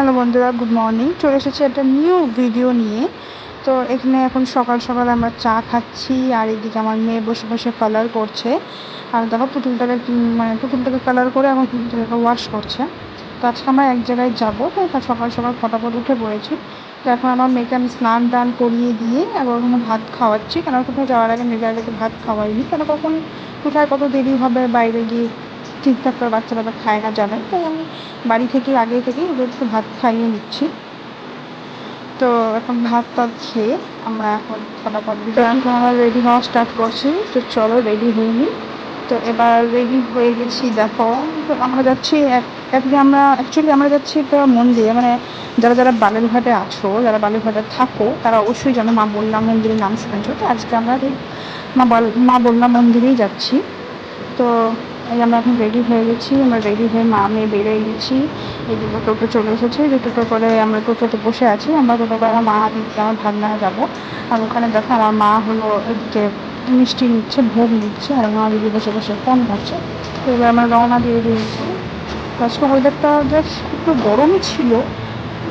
Hello বন্ধুরা, good morning. চলে এসেছি একটা নিউ ভিডিও নিয়ে। তো এখানে এখন সকাল সকাল আমরা চা খাচ্ছি, আর এদিকে আমার মেয়ে বসে বসে কালার করছে। আর দেখো পুতুলটাকে মানে পুতুলটাকে কালার করে এখন পুতুলটাকে ওয়াশ করছে। তো আজকে আমরা এক জায়গায় যাব, তো তা সকাল সকাল ফটাফট উঠে পড়েছি। তো এখন আমার মেয়েকে আমি স্নান টান করিয়ে দিয়ে এবার ওখানে ভাত খাওয়াচ্ছি। কেন কোথাও যাওয়ার আগে মেয়েকে ভাত খাওয়াইনি। কেন কখন, কোথায় কত দেরি হবে বাইরে গিয়ে? ঠিকঠাক করে বাচ্চারা তো খায় না জানে। তাই আমি বাড়ি থেকে আগে থেকেই ওদেরকে ভাত খাইয়ে নিচ্ছি। তো এখন ভাত টাত খেয়ে আমরা এখন ফটাফট আমরা রেডি হওয়া স্টার্ট করছি। তো চলো রেডি হয়ে নিই তো এবার রেডি হয়ে গেছি দেখো। তো আমরা যাচ্ছি এক- একদিকে আমরা অ্যাকচুয়ালি আমরা যাচ্ছি একটা মন্দিরে। মানে যারা যারা বালুরঘাটে আছো যারা বালুরঘাটে থাকো তারা অবশ্যই জানো মা বললাম মন্দিরের নাম শুনেছো। তো আজকে আমরা মা বল মা বললাম মন্দিরেই যাচ্ছি। তো এই আমরা এখন রেডি হয়ে গেছি, আমরা রেডি হয়ে মা, মেয়ে বেরিয়ে গেছি। এদিকে টোটো চলে এসেছে যে টোটো করে আমরা টোটোতে বসে আছি। আমরা টোটো করে মা আমার ভাগনা যাব। আর ওখানে দেখো আমার মা হলো এদিকে মিষ্টি নিচ্ছে, ভোগ নিচ্ছে, আর মা দিদি বসে বসে ফোন করছে। তো এবার আমরা রওনা দিয়ে দিয়েছি। আজকে ওয়েদারটা জাস্ট একটু গরমই ছিল,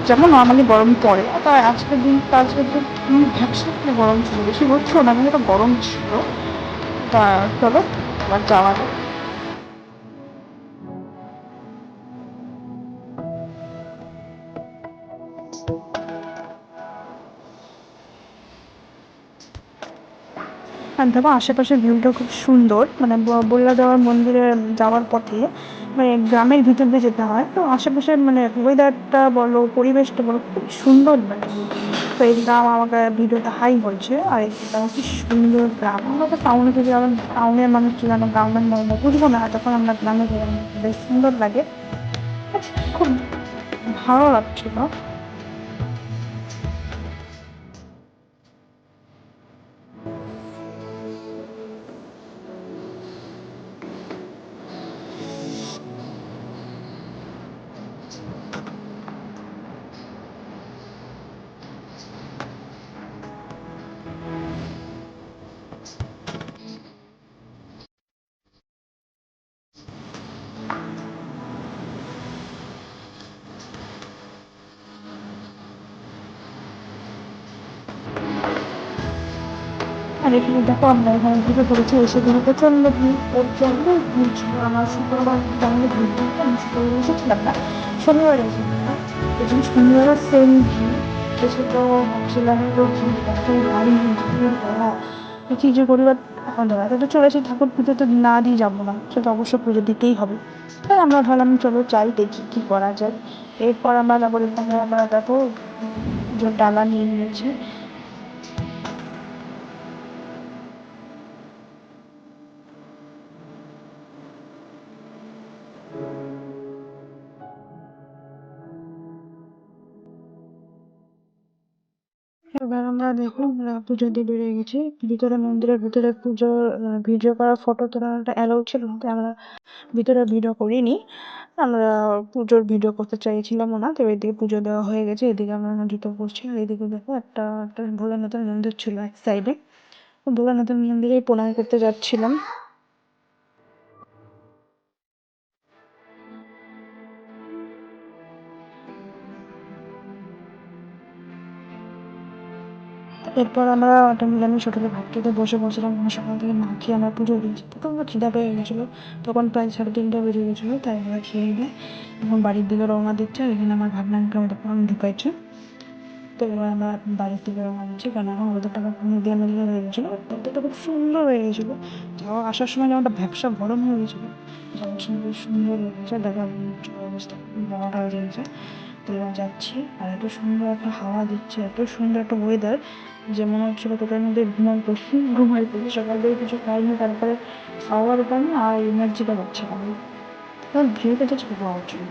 যেমন নর্মালি গরম পড়ে। তা আজকের দিন তো আজকের দিন ভ্যাকসিন গরম ছিল, বেশি হচ্ছিল না, কিন্তু গরম ছিল। তা চলো আবার যাওয়া যাক। আর দেখো আশেপাশের ভিউটা খুব সুন্দর। মানে বল্লা দেওয়ার মন্দিরে যাওয়ার পথে মানে গ্রামের ভিতর দিয়ে যেতে হয়। তো আশেপাশে মানে ওয়েদারটা বলো, পরিবেশটা বলো, খুব সুন্দর মানে। তো এই গ্রাম আমাকে ভিডিওতে হাই বলছে। আর এই গ্রাম কি সুন্দর গ্রাম। আমরা তো টাউনে থেকে যখন টাউনের মানুষ যেন গ্রামের বুঝব না। তখন আমরা গ্রামে বেশ সুন্দর লাগে। খুব ভালো লাগছিল। আর এখানে দেখো আমরা এখানে ঢুকে পড়েছি এসে কিন্তু প্রচণ্ড ভিড় প্রচণ্ড ভিড় ছিল, আমার শুক্রবার তেমন ভিড় আমি শুক্রবার এসেছিলাম না। শনিবার এসেছিলাম। জন্য শনিবারও সেম ভিড় এসে তো ভাবছিলাম তো ভিড় এত যে পরিবার এখন তো চলেছি, ঠাকুর পুজো তো না দিয়ে যাব না সেটা অবশ্য পুজো দিতেই হবে। তাই আমরা ভাবলাম, চলো চাই দেখি কী করা যায়। এরপর আমরা তারপরে আমরা দেখো ডালা নিয়ে নিয়েছি। আমরা দেখুন পুজো দিয়ে বেরিয়ে গেছি। ভিতরে মন্দিরের ভিতরে পুজোর ভিডিও করা ফটো তোলাটা অ্যালাউ ছিল না তাই আমরা ভিতরে ভিডিও করিনি। আমরা পুজোর ভিডিও করতে চাইছিলাম না, তো এদিকে পুজো দেওয়া হয়ে গেছে। এদিকে আমরা জুতো পরছি, আর এদিকে দেখো একটা একটা ভোলানাথের মন্দির ছিল এক সাইডে ভোলানাথের মন্দিরেই প্রণাম করতে যাচ্ছিলাম। এরপর আমরা একটা মিলে হোটেলে ভাত খেতে বসে বলছিলাম আমরা সকাল থেকে না খেয়ে আমরা পুজো দিয়েছি প্রথমে খিদা পেয়ে গেছিল। তখন প্রায় সাড়ে তিনটা বেজে গেছিল, তাই আমরা খেয়ে দিয়ে এখন বাড়ির দিকে রওনা দিচ্ছে এখানে আমার ভাবনাকে আমাদের ফোন ঢুকাইছে। তো এবার আমরা বাড়ির দিকে রওনা দিচ্ছি কারণ এখন ওদের টাকা দিয়ে মিডিয়াম হয়ে গেছিল। তো খুব সুন্দর হয়ে গেছিল। যাওয়া, আসার সময় যেমনটা ব্যবসা গরম হয়ে গেছিল, যাওয়ার সময় সুন্দর লেগেছে, দেখা অবস্থা বারোটা হয়ে গেছে তো যাচ্ছি, আর এত সুন্দর একটা হাওয়া দিচ্ছে, এত সুন্দর একটা ওয়েদার যে মনে হচ্ছিল তোটার মধ্যে ঘুমাই পড়ছি ঘুমাই পড়ছি। সকাল থেকে কিছু খাইনি তারপরে খাওয়ার কারণে আর এনার্জিটা পাচ্ছে না। ভিড়টা জাস্ট হওয়া উচিত